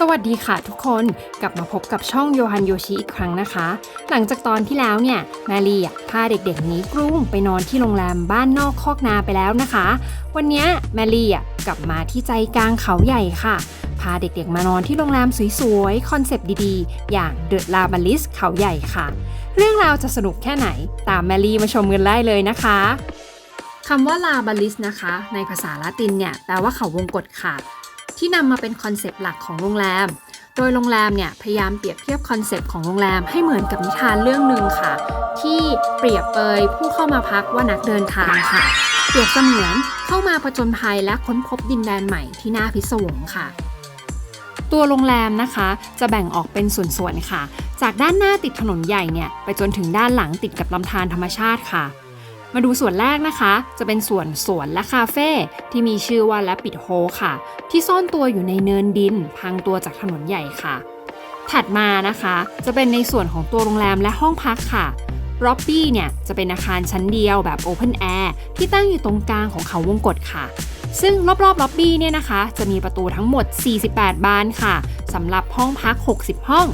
สวัสดีค่ะทุกคนกลับมาพบกับช่องโยฮันโยชิอีกครั้งนะคะ หลังจากตอนที่แล้วเนี่ยแมรี่พาเด็กๆหนีกรุ้งไปนอนที่โรงแรมบ้านนอกคอกนาไปแล้วนะคะ วันนี้แมรี่กลับมาที่ใจกลางเขาใหญ่ค่ะ พาเด็กๆมานอนที่โรงแรมสวยๆ คอนเซปต์ดีๆ อย่างเดอะลาบาลิสเขาใหญ่ค่ะ เรื่องราวจะสนุกแค่ไหนตามแมรี่มาชมกันได้เลยนะคะคำว่าลาบาลิสนะคะ ในภาษาละตินเนี่ยแปลว่าเขาวงกตค่ะ ที่นำมาเป็นคอนเซปต์หลักของโรงแรม โดยโรงแรมเนี่ยพยายามเปรียบเทียบคอนเซปต์ของโรงแรมให้เหมือนกับนิทานเรื่องหนึ่งค่ะ ที่เปรียบเปยผู้เข้ามาพักว่านักเดินทางค่ะ เปรียบเสมือนเข้ามาผจญภัยและค้นพบดินแดนใหม่ที่น่าพิศวงค่ะตัวโรงแรมนะคะจะแบ่งออกเป็นส่วนๆค่ะ จากด้านหน้าติดถนนใหญ่เนี่ยไปจนถึงด้านหลังติดกับลำธารธรรมชาติค่ะ มาดูส่วนแรกนะคะ จะเป็นส่วนสวนและคาเฟ่ที่มีชื่อว่าและปิดโฮค่ะ ที่ซ่อนตัวอยู่ในเนินดินพังตัวจากถนนใหญ่ค่ะ ถัดมานะคะ จะเป็นในส่วนของตัวโรงแรมและห้องพักค่ะร็อบบี้เนี่ยจะเป็นอาคารชั้นเดียวแบบโอเพนแอร์ที่ตั้งอยู่ตรงกลางของเขาวงกตค่ะ ซึ่งรอบๆล็อบบี้เนี่ยนะคะ จะมีประตูทั้งหมด 48 บานค่ะสำหรับห้องพัก 60 ห้อง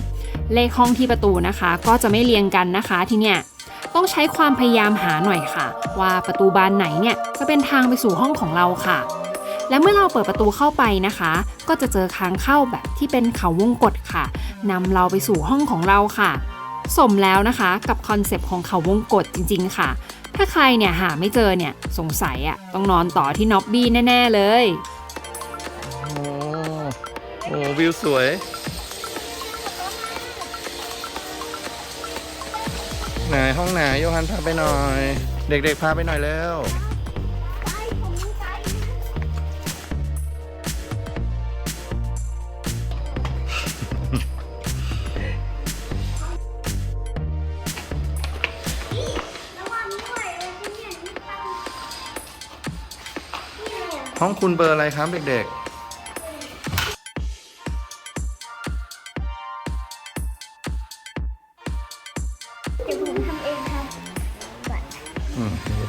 เลขห้องที่ประตูนะคะ ก็จะไม่เรียงกันนะคะที่เนี่ย ต้องใช้ความพยายามหาหน่อยค่ะ ว่าประตูบานไหนเนี่ยจะเป็นทางไปสู่ห้องของเราค่ะ และเมื่อเราเปิดประตูเข้าไปนะคะ ก็จะเจอทางเข้าแบบที่เป็นเขาวงกตค่ะนำเราไปสู่ห้องของเราค่ะ สมแล้วนะคะกับคอนเซปต์ของเขาวงกตจริง ๆ ค่ะถ้าใครเนี่ยหาไม่เจอเนี่ยสงสัยอะต้องนอนต่อที่น็อบบี้แน่ ๆ เลย โอ้โอ้วิวสวย ไหนห้องไหนโยฮันพาไปหน่อย เด็กๆพาไปหน่อยแล้วห้องคุณเบอร์อะไรครับเด็กๆ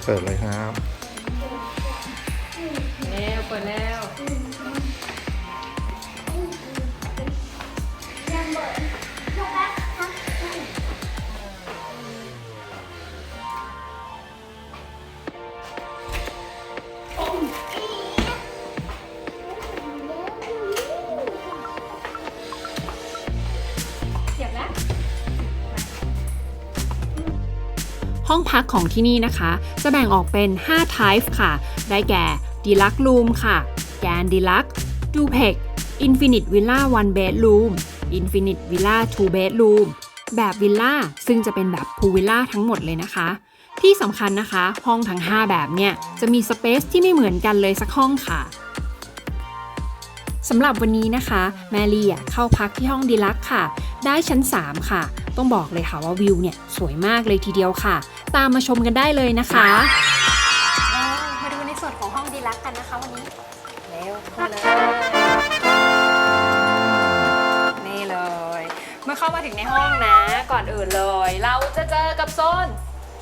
อืมเปิดเลยครับ ห้องพักของที่นี่นะคะ จะแบ่งออกเป็น 5 type ค่ะ ได้แก่ Deluxe Room ค่ะ Grand Deluxe Duplex Infinite Villa One Bedroom Infinite Villa Two Bedroom แบบวิลล่าซึ่งจะเป็นแบบพูวิลล่าทั้งหมดเลยนะคะ ที่สำคัญนะคะ ห้องทั้ง 5 แบบเนี่ยจะมีสเปซที่ไม่เหมือนกันเลยสักห้องค่ะสำหรับวันนี้นะคะ แมรี่เข้าพักที่ห้องดีลักค่ะ ได้ชั้น 3 ค่ะ ต้องบอกเลยค่ะว่าวิวเนี่ยสวยมากเลยทีเดียวค่ะ ตามมาชมกันได้เลยนะคะมาดูในส่วนของห้องดีลักกันนะคะวันนี้เร็วมาเลยนี่เลย เมื่อเข้ามาถึงในห้องนะ ก่อนอื่นเลย เราจะเจอกับโซน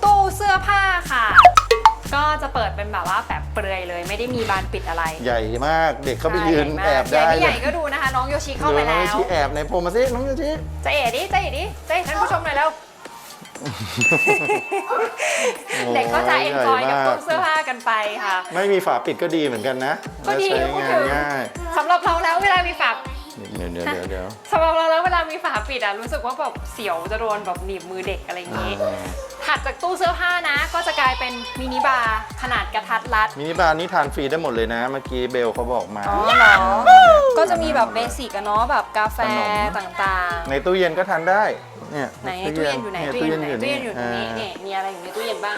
ตู้เสื้อผ้าค่ะ ก็จะเปิดเป็นแบบว่าแบบเปลือยเลย ไม่ได้มีบานปิดอะไรใหญ่มากเด็กเข้าไปยืนใหญ่มากแอบได้ใหญ่ไม่ใหเลญ่ยก็ดูนะคะ น้องโยชิเข้าไปดูน้แล้องโยวชิแอบในโพรมาสิน้องโยชิใจเอ๋ดิใจเอ๋ดิใจเอ๋ท่านผู้ชมหน่อยแล้วเด็กก็จะเอ็นจอยกับตู้เสื้อผ้ากันไปค่ะ ไม่มีฝาปิดก็ดีเหมือนกันนะก็ดีใช้งานง่ายสำหรับเราแล้วเวลามีฝา เดี๋ยวเดี๋ยวเดี๋ยวเดี๋ยวสำหรับเราแล้วเวลามีฝาปิดอะรู้สึกว่าแบบเสียวจะโดนแบบหนีบมือเด็กอะไรอย่างนี้ ถัดจากตู้เสื้อผ้านะ ก็จะกลายเป็นมินิบาร์ขนาดกระทัดรัด มินิบาร์นี้ทานฟรีได้หมดเลยนะ เมื่อกี้เบลเขาบอกมา อ๋อเหรอ ก็จะมีแบบเบสิกอะเนาะแบบกาแฟขนมต่างในตู้เย็นก็ทานได้ เนี่ยๆ ไหนตู้เย็นอยู่ไหนเตู้เย็นอยู่ไหนตู้เย็นอยู่ตรงนี้าเนี่ยมีอะไรอยู่ในตู้เย็นบ้าง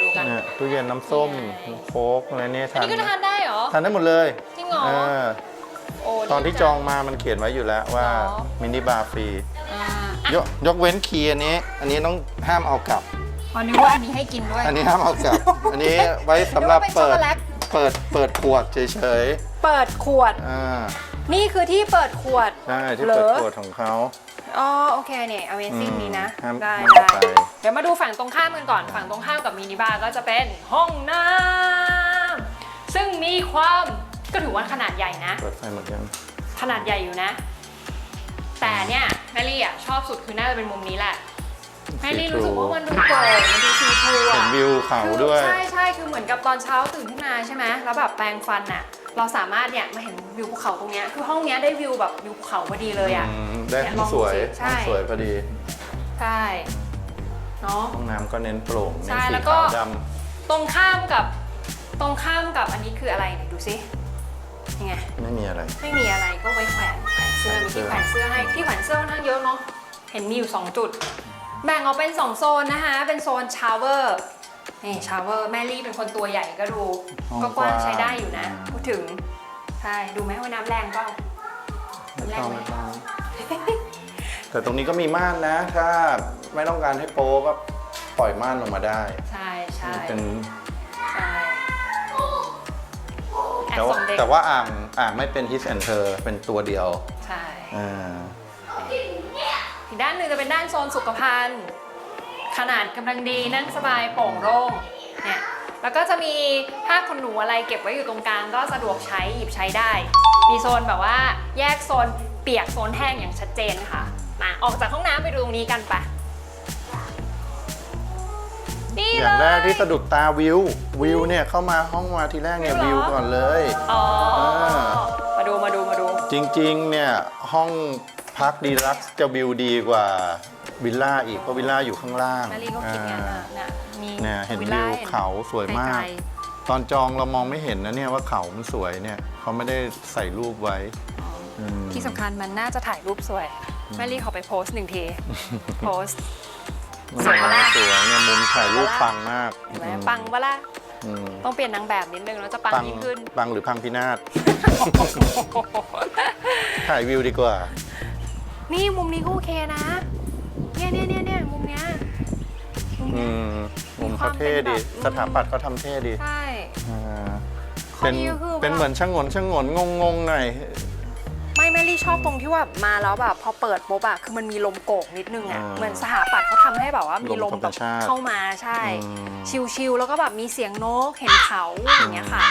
ดูกัน เนี่ยตู้เย็นน้ำส้มนี่ไงโค้กอะไรเนี่ยอันทานนี้ก็ทานได้เหรอ ทานได้หมดเลยจริงเหรอ เออโอ้ ตอนที่ดีจองมามันเขียนไว้อยู่แล้วว่าหรอ มินิบาร์ฟรีอ่าอะยกยกเว้นคีย์อันนี้ อันนี้ต้องห้ามเอากลับ อ๋อนึกว่าอันนี้ให้กินด้วย อันนี้ห้ามเอากลับ อันนี้ไว้สำหรับนึกว่าเป็นช็อกเปิดโกแลต เปิดเปิดขวดเฉยเปิดขวด ๆอ่านี่คือที่เปิดขวดใช่ที่เหรอเปิดขวดของเขา อ๋อโอเคเนี่ย Amazing อืมนี้นะ ห้ามได้ห้ามได้ไป เดี๋ยวมาดูฝั่งตรงข้ามกันก่อน ฝั่งตรงข้ามกับมินิบาร์ก็จะเป็นห้องน้ำซึ่งมีความ ก็ถือว่าขนาดใหญ่นะ เปิดไฟหมดยังขนาดใหญ่อยู่นะ แต่เนี่ยแมรี่อะชอบสุดคือน่าจะเป็นมุมนี้แหละแมรี่รู้สึกว่ามันดูโปร่งมันดูซีทรูเห็อะนวิวเขาด้วย ใช่ใช่คือเหมือนกับตอนเช้าตื่นขึ้นมาใช่ไหมแล้วแบบแปรงฟันอะ เราสามารถเนี่ยมาเห็นวิวภูเขาตรงเนี้ยคือห้องเนี้ยได้วิวแบบวิวภูเขาพอดีเลยอะ อืมได้เนี่ยลองสวยดูสิใช่สวยพอดี ใช่เนาะ ห้องน้ำก็เน้นโปร่งใช่เน้นสีแล้วก็ ขาวดตรงข้ามกับตรงข้ามกับอันนี้คืออะไรไหนดูสิยัง ไงำไม่มีอะไร ไม่มีอะไรก็ไว้แขวนแขวนเสื้อมีที่แขวนเสื้อให้ที่แขวนเสื้อค่อนข้างเยอะเนาะเห็นมีอยู่ 2 จุด แบ่งออกเป็น 2 โซนนะคะ เป็นโซนชาวเวอร์นี่ชาวเวอร์แมรี่เป็นคนตัวใหญ่ก็ดูห้องก็กว้างกว้างใช้ได้อยู่นะอืมพูดถึง ใช่ ดูไหมว่าน้ำแรงเปล่าไม่ต้องไม่ต้องแต่ตรงนี้ก็มีม่านนะ ถ้าไม่ต้องการให้โป๊ก็ปล่อยม่านลงมาได้ ใช่ใช่เป็น แอบแต่ว่าส่งเด็กแต่ว่าอ่างอ่างไม่เป็น his and her เป็นตัวเดียวใช่อ่าอีกด้านหนึ่งจะเป็นด้านโซนสุขภัณฑ์ ขนาดกำลังดีนั่งสบายโปร่งโล่งเนี่ยแล้วก็จะมีผ้าขนหนูอะไรเก็บไว้อยู่ตรงกลางก็สะดวกใช้หยิบใช้ได้ มีโซนแบบว่าแยกโซนเปียกโซนแห้งอย่างชัดเจนค่ะมาออกจากห้องน้ำไปดูตรงนี้กันปะ นี่อเลย่างแรกที่ยสะดุดตาวิว วิวเนี่ยเข้ามาห้องมาทีแรกเนี่ยวิวิววเหรอ ก่อนเลย อ๋ออ่ามาดูมาดูมาดู จริงๆ เนี่ยห้องพักดีลักซ์จะวิวดีกว่าวิลล่าอีกเพราะวิลล่าอยู่ข้างล่างนาลีก็คิดงั้นอ่าน่ะเนี่ยมีเนี่ยเห็นลวิล่าวเขาสวยมากไกลตอนจองเรามองไม่เห็นนะเนี่ยว่าเขามันสวยเนี่ยเขาไม่ได้ใส่รูปไว้อืมๆที่สำคัญมันน่าจะถ่ายรูปสวย แม่ลี่ขอไปโพสต์หนึ่งที โพสต์ สวยปะล่ะสวยเนี่ยมุมถ่ายรูปปังมากเห็นไหมอืมปังปะล่ะอืมต้องเปลี่ยนนางแบบนิดนึงแล้วจะปังปังยิ่งขึ้น ปังหรือพังพินาศ ถ่ายวิวดีกว่า นี่มุมนี้ก็โอเคนะ เนี่ยเนี่ยเนี่ยเนี่ยมุมเนี้ยมุมอืเนี้ย มมุมเขาเท่ดี มีความเป็นแบบ สถาปัตย์เขาทำเท่ดีใช่ อ่าข้อเป็นดีก็คือเป็นว่าเหมือนช่างงนช่างงนงงงๆหน่อย ไม่แม่ลี่ชอบตรงที่ว่ามาแล้วแบบพอเปิดปุ๊บอะคือมันมีลมโกกนิดนึงอะอ่าเหมือนสถาปัตย์เขาทำให้แบบว่ามีลลมมแบบธรรมชาติเข้ามาใช่ อืม ชิลๆแล้วก็แบบมีเสียงนกเห็นเขาอย่างเงี้ยค่ะ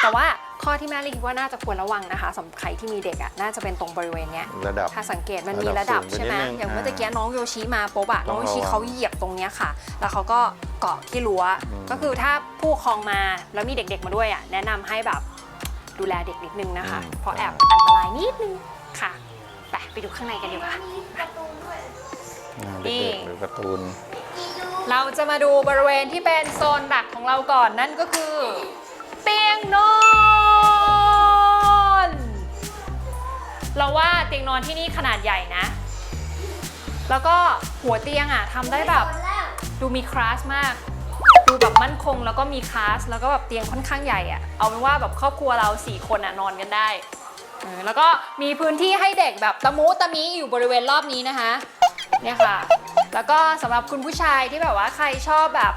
แต่ว่าข้อที่แม่ลี่คิดว่าน่าจะควรระวังนะคะสำหรับใครที่มีเด็กอะน่าจะเป็นตรงบริเวณเนี้ย ระดับ ถ้าสังเกตมันมีระระดัดับบสูงใช่ไหมไปนิดนึงอย่างเมื่ออ่าตะกี้น้องโยชิมาปุ๊บอะต้น้อองงระวังโยชิเขาเหยียบตรงเนี้ยค่ะ แล้วเขาก็เกาะที่รั้ว อืมก็คือถ้าผู้ปกครองมาแล้วมีเด็กๆมาด้วยอะแนะนำให้แบบ ดูแลเด็กนิดนึงนะคะ เพราะแอบอันตรายนิดนึงค่ะไปไปดูข้างในกันดีกว่ามีประตูด้วยอ่านี่เด็กๆหรือการ์ตูนมีดูเราจะมาดูบริเวณที่เป็นโซนหลักของเราก่อนนั่นก็คือ เตียงนอน เราว่าเตียงนอนที่นี่ขนาดใหญ่นะ แล้วก็หัวเตียงอะทำได้แบบแล้วดูมีคลาสมาก ดูแบบมั่นคงแล้วก็มีคลาส แล้วก็แบบเตียงค่อนข้างใหญ่อะเอาเป็นว่าแบบครอบครัวเราสี่คนอะนอนกันได้เออแล้วก็มีพื้นที่ให้เด็กแบบตะมุตะมิอยู่บริเวณรอบนี้นะคะเนี่ยค่ะ แล้วก็สำหรับคุณผู้ชายที่แบบว่าใครชอบแบบ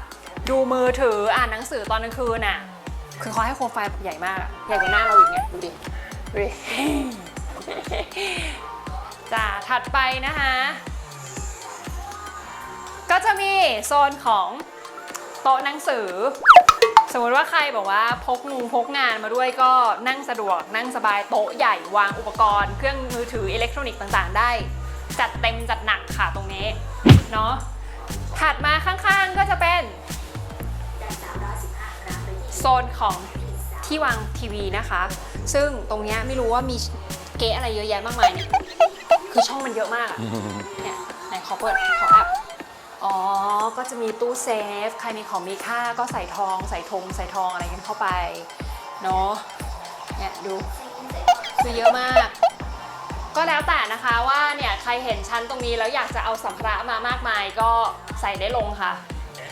ดูมือถืออ่านหนังสือตอนกลางคืนน่ะคือเขาให้โคมไฟแบบใหญ่มากใหญ่กว่าหน้าเราอีกเนี่ยดูดิดูดิจ้าถัดไปนะคะ ก็จะมีโซนของ โต๊ะหนังสือ สมมติว่าใครบอกว่าพกงูพกงานมาด้วยก็นั่งสะดวก นั่งสบายโต๊ะใหญ่วางอุปกรณ์เครื่องมือถืออิเล็กทรอนิกส์ต่างๆ ได้ จัดเต็มจัดหนักค่ะตรงนี้เนาะถัดมาข้างๆก็จะเป็นโซนของที่วางทีวีนะคะ ซึ่งตรงนี้ไม่รู้ว่ามีเก๊อะไรเยอะแยะมากมายเนี่ยคือช่องมันเยอะมากอะเนี่ยไหนขอเปิดขอแอป อ๋อ ก็จะมีตู้เซฟ ใครมีของมีค่าก็ใส่ทอง ใส่ธงใส่ทองอะไรกันเข้าไป เนาะ เนี่ยดู คือเยอะมาก ก็แล้วแต่นะคะว่าเนี่ยใครเห็นชั้นตรงนี้แล้วอยากจะเอาสัมภาระมามากมายก็ใส่ได้ลงค่ะ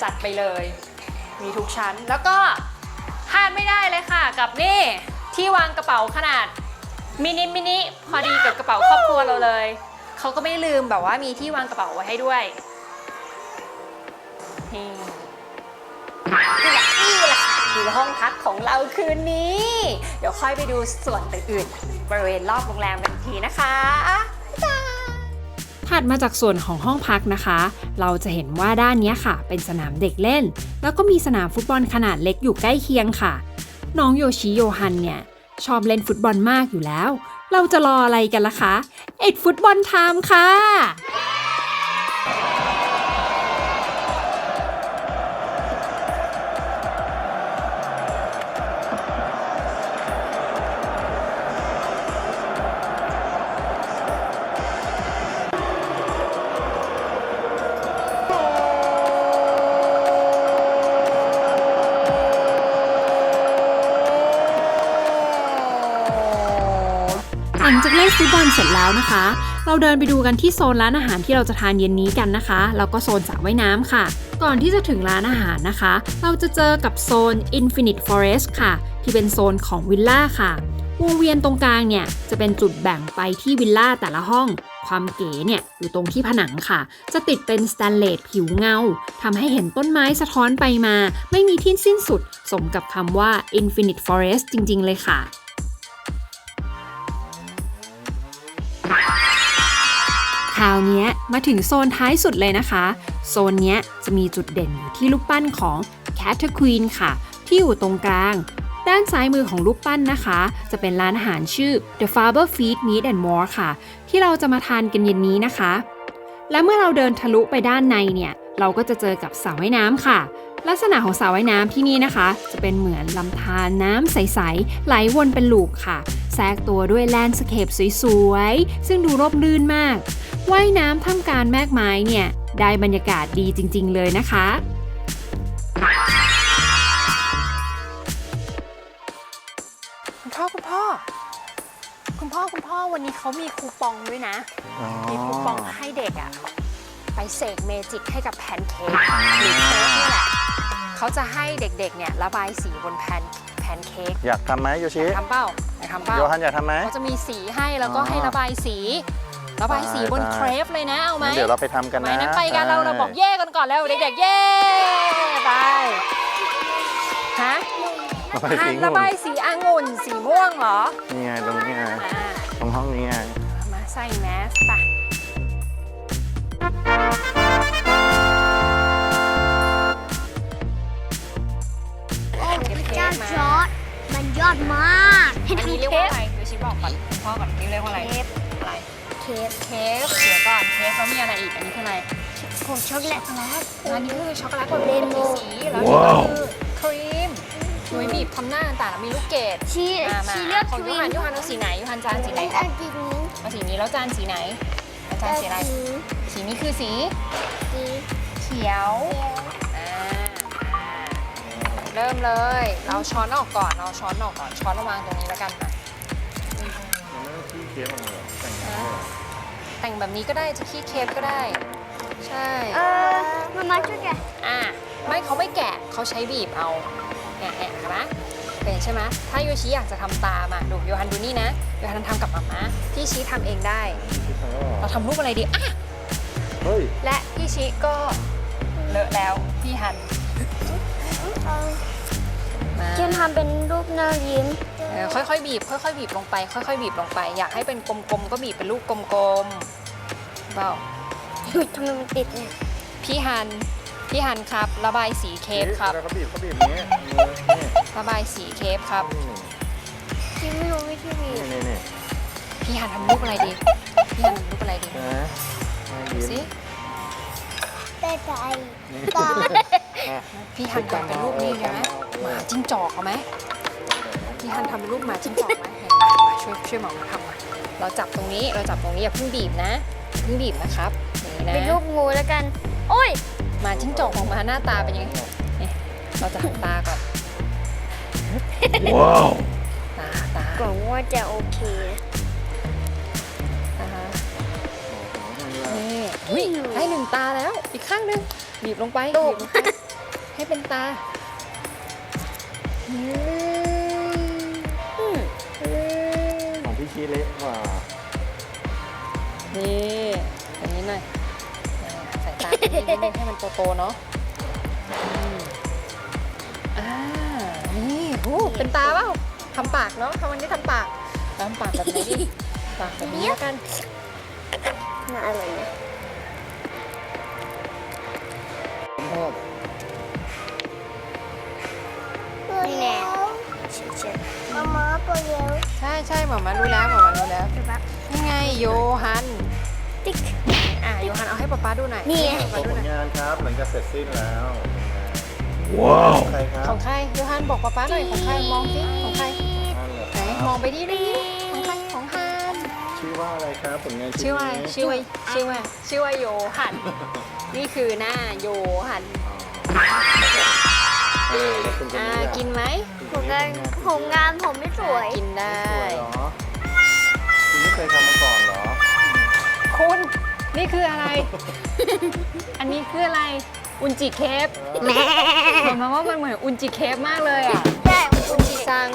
จัดไปเลย มีทุกชั้น แล้วก็พลาดไม่ได้เลยค่ะ กับนี่ที่วางกระเป๋าขนาดมินิมินิพอดีกับกระเป๋าครอบครัวเราเลย เขาก็ไม่ลืมแบบว่ามีที่วางกระเป๋าไว้ให้ด้วย นี่นี่แหละนี่แหละค่ะคือห้องพักของเราคืนนี้ เดี๋ยวค่อยไปดูส่วนอื่นๆบริเวณรอบโรงแรมกันทีนะคะบ๊าถัดมาจากส่วนของห้องพักนะคะ เราจะเห็นว่าด้านนี้ค่ะ เป็นสนามเด็กเล่น แล้วก็มีสนามฟุตบอลขนาดเล็กอยู่ใกล้เคียงค่ะ น้องโยชิโยฮันเนี่ย ชอบเล่นฟุตบอลมากอยู่แล้วเเราจะรออะไรกันล่ะคะ เอ็ดฟุตบอลไทม์ค่ะ ฟุตบอลเสร็จแล้วนะคะ เราเดินไปดูกันที่โซนร้านอาหารที่เราจะทานเย็นนี้กันนะคะ แล้วก็โซนสระว่ายน้ำค่ะ ก่อนที่จะถึงร้านอาหารนะคะ เราจะเจอกับโซน Infinite Forest ค่ะ ที่เป็นโซนของวิลล่าค่ะวงเวียนตรงกลางเนี่ยจะเป็นจุดแบ่งไปที่วิลล่าแต่ละห้อง ความเก๋เนี่ยอยู่ตรงที่ผนังค่ะ จะติดเป็นสแตนเลสผิวเงาทำให้เห็นต้นไม้สะท้อนไปมา ไม่มีที่สิ้นสุด สมกับคำว่า Infinite Forest จริง ๆ เลยค่ะ คราวเนี้ยมาถึงโซนท้ายสุดเลยนะคะ โซนเนี้ยจะมีจุดเด่นอยู่ที่รูปปั้นของ c a t e r Queen ค่ะ ที่อยู่ตรงกลาง ด้านซ้ายมือของรูปปั้นนะคะ จะเป็นร้านอาหารชื่อ The Faber Feed Meat and More ค่ะ ที่เราจะมาทานกันเย็นนี้นะคะ และเมื่อเราเดินทะลุไปด้านในเนี่ย เราก็จะเจอกับสระว่ายน้ำค่ะ ลักษณะของสระว่ายน้ำที่นี่นะคะ จะเป็นเหมือนลำธารน้ำใส ๆ ไหลวนเป็นลูกค่ะ แทรกตัวด้วยแลนด์สเคปสวย ๆ ซึ่งดูร่มรื่นมาก ว่ายน้ำท่ามกลางแมกไม้เนี่ย ได้บรรยากาศดีจริง ๆ เลยนะคะคุณพ่อคุณพ่อ คุณพ่อคุณพ่อวันนี้เขามีคูปองด้วยนะ มีคูปองให้เด็กอะไปเสกเมจิกให้กับแพนเค้กหรือเค้กนี่แหละ เขาจะให้เด็กๆเนี่ยระบายสีบนแพนแพนเค้กอยากทำไหมโยชิทำเป้าอยากทำเป้าโยฮันอยากทำไหมเขาจะมีสีให้แล้วก็อ๋อให้ระบายสีระบายสีบนได้เครปเลยนะเอาไหมงั้นเดี๋ยวเราไปทำกันไหมนะนั้นไปกันเราเราบอกเย่กันก่อนแล้วเด็กๆเย่ไปฮะระบายสีระบายสีองุ่นสีม่วงเหรอนี่ไงตรงนี้ไงอ่าตรงห้องนี้ไงมาใส่แมสไปโพระเจ้าจอร์ดมันยอดมากอันนี้เรียกว่าอะไรดูชิบอกก่อนคุณพ่อก่อนนี่เรียกว่าอะไรเคฟอะไรเคฟเคฟเดี๋ยวก่อนเคฟแล้วมีอะไรอีก อันนี้คืออะไรผงช็อกโกแลตอันนี้คือช็อกโกแลตบนเรนโบว์ สีแล้วนี่ก็คือครีมหนุยบีบทำหน้าต่างๆแล้วมีลูกเกดชีมามาชีเลือกของคยูรีฮันมยูฮันเอาสีไหนยูฮันจานสีไหนอันอันจริงนี้เอาสีนี้แล้วจานสีไหนเอาจานสีอะไร สีนี้คือสีสีเขียวอ่าอ่า เริ่มเลย เราช้อนออกก่อน เราช้อนออกก่อน ช้อนระวางตรงนี้แล้วกันค่ะแต่งแบบนี้ก็ได้จะขี้เคฟก็ได้ ใช่ เออมามาช่วยแกะอะไม่เขาไม่แกะเขาใช้บีบเอาเนี่ยเนี่ยเห็นไหมเป็นใช่ไหมถ้าโยชิอยากจะทำตามอะดูโยฮันดูนี่นะโยฮันทำกับมาม่าพี่ชี้ทำเองได้ เราทำรูปอะไรดีอะเฮ้ยและพี่ชี้ก็เลอะแล้วพี่ฮัน มาเจนทำเป็นรูปหน้ายิ้มเออค่อยๆบีบค่อยๆบีบลงไป ค่อยๆบีบลงไป อยากให้เป็นกลมๆก็บีบเป็นลูกกลมๆเปล่าหยุดทำไมมันติดเนี่ยพี่ฮันพี่ฮันครับ ระบายสีเคฟครับเขาบีบเขาบีบอย่างนี้นี่ระบายสีเคฟครับ ที่ไม่รู้วิธีบีบนี่นี่พี่ฮันทำรูปอะไรดี พี่ฮันทำรูปอะไรดีนะดูสิแต่ใจตา พี่ฮันทำเป็น จิ้งจอกเอาไหมพี่ฮันทำเป็นรูปหมาจิ้งจอกไหมเห็นไหมมาช่วยช่วยหมอมาทำมาเราจับตรงนี้เราจับตรงนี้อย่าเพิ่งบีบนะอย่าเพิ่งบีบนะครับนี่นะเป็นรูปงูแล้วกัน โอ้ยหมาจิ้งจอกออกมาหน้าตาเป็นยังไงนี่เราจะหันตาก่อนว้าวตาตาหวังว่าจะโอเคอ่าฮะนี่อุ้ยได้หนึ่งตาแล้วอีกข้างหนึงบีบลงไปบีบลงไปให้เป็นตาอืมอืม ของพี่ชีเล็กกว่านี่อย่างนี้หน่อยอ่าใส่ตาตรงนี้นิดนึงให้มันโตๆเนาะอืมอ่า นี่โอ้เป็นตาเปล่าทำปากเนาะทำวันนี้ทำปากทำปากแบบนี้ดิปากแบบนี้แล้วกัน น่าอร่อยนะ ใช่ใช่หมามารู้แล้วหมามารู้แล้วเดี๋ยวแป๊บนี่ไงโยฮันติ๊ก อะโยฮันเอาให้ป๊าป๊าดูหน่อยนี่ไง ให้โชป๊าว์ป๊าดูหน่อยผลงานครับหลังจากเสร็จสิ้นแล้วว้าวใครครับของใครโยฮันบอกป๊าป๊าหน่อยของใครมองสิของใครนั่นเหรอไหนครับมองไปดิดิของใครของฮันชื่อว่าอะไรครับผลงานชื่อว่านี้ชื่อว่าชื่อว่าชื่อว่าโยฮันนี่คือหน้าโยฮันเออแล้วคุณคนอ่านี้อะกินไหม ผมงานผมงานผมไม่สวย กินได้ สวยเหรอคุณไม่เคยทำมาก่อนเหรอ คุณนี่คืออะไร อันนี้คืออะไรอุนจิเคฟแม่บอกมาว่ามันเหมือนอุนจิเคฟมากเลยอะใช่อุนจิซัง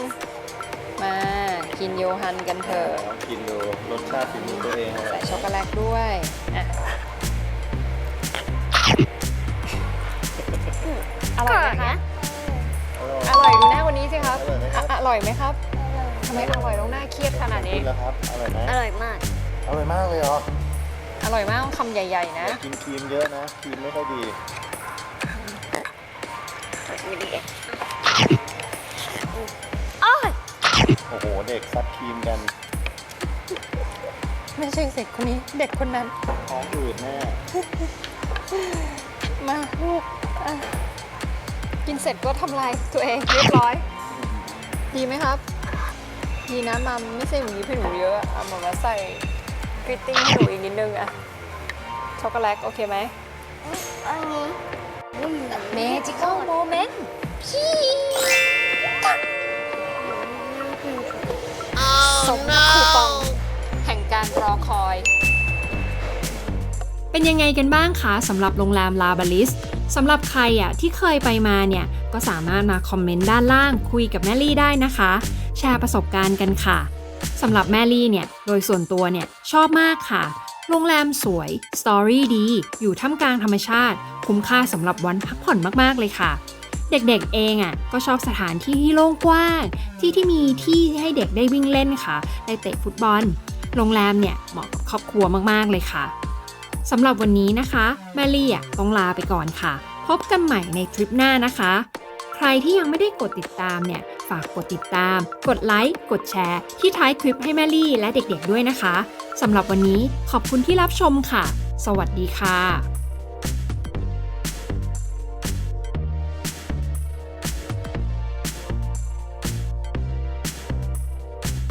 มากินโยฮันกันเถอะลองกินดูรสชาติฝีมือตัวเองเลยใส่ช็อกโกแลตด้วยอะอร่อยไหมคะอร่อยอร่อยดูหน้าวันนี้ สิครับอร่อยไหมครับอะอร่อยไหมครับทำไมอร่อยต้องหน้าเครียดขนาดกินี้นแล้วครับ อร่อยไหมอร่อยมาก อร่อยมากเลยเหรออร่อยมากต้องคำใหญ่ๆอนะย่ากินครีมเยอะนะ ครีมไม่ค่อยดีโอ้ยโอ้โห เด็กซัดครีมกันไม่ใช่เด็กคนนี้เด็กคนนั้น ท้องอืดแน่มาลูกอะกินเสร็จก็ทำลายตัวเองเรียบร้อย ดีไหมครับ ดีนะมัมไม่ใส่หมูยิบให้หนูเยอะเอามามาใส่กริตติ้งให้หนูอีกนิดนึงอะช็อกโกแลตโอเคไหมอันนี้ Magical moment พี่สมกับคูปองแห่งการรอคอย เป็นยังไงกันบ้างคะสำหรับโรงแรมลาบาลิสสำหรับใครอะที่เคยไปมาเนี่ย ก็สามารถมาคอมเมนต์ด้านล่างคุยกับแม่ลี่ได้นะคะ แชร์ประสบการณ์กันค่ะสำหรับแม่ลี่เนี่ย โดยส่วนตัวเนี่ย ชอบมากค่ะ โรงแรมสวย สตอรี่ดี อยู่ท่ามกลางธรรมชาติ คุ้มค่าสำหรับวันพักผ่อนมาก ๆ เลยค่ะ เด็กๆเองอะ ก็ชอบสถานที่ที่โล่งกว้าง ที่ที่มีที่ให้เด็กได้วิ่งเล่นค่ะ ได้เตะฟุตบอล โรงแรมเนี่ยเหมาะกับครอบครัวมากๆเลยค่ะสำหรับวันนี้นะคะ แมลี่อะต้องลาไปก่อนค่ะ พบกันใหม่ในทริปหน้านะคะ ใครที่ยังไม่ได้กดติดตามเนี่ย ฝากกดติดตาม กดไลค์ กดแชร์ ที่ท้ายคลิปให้แมลี่และเด็กๆด้วยนะคะสำหรับวันนี้ขอบคุณที่รับชมค่ะ สวัสดีค่ะ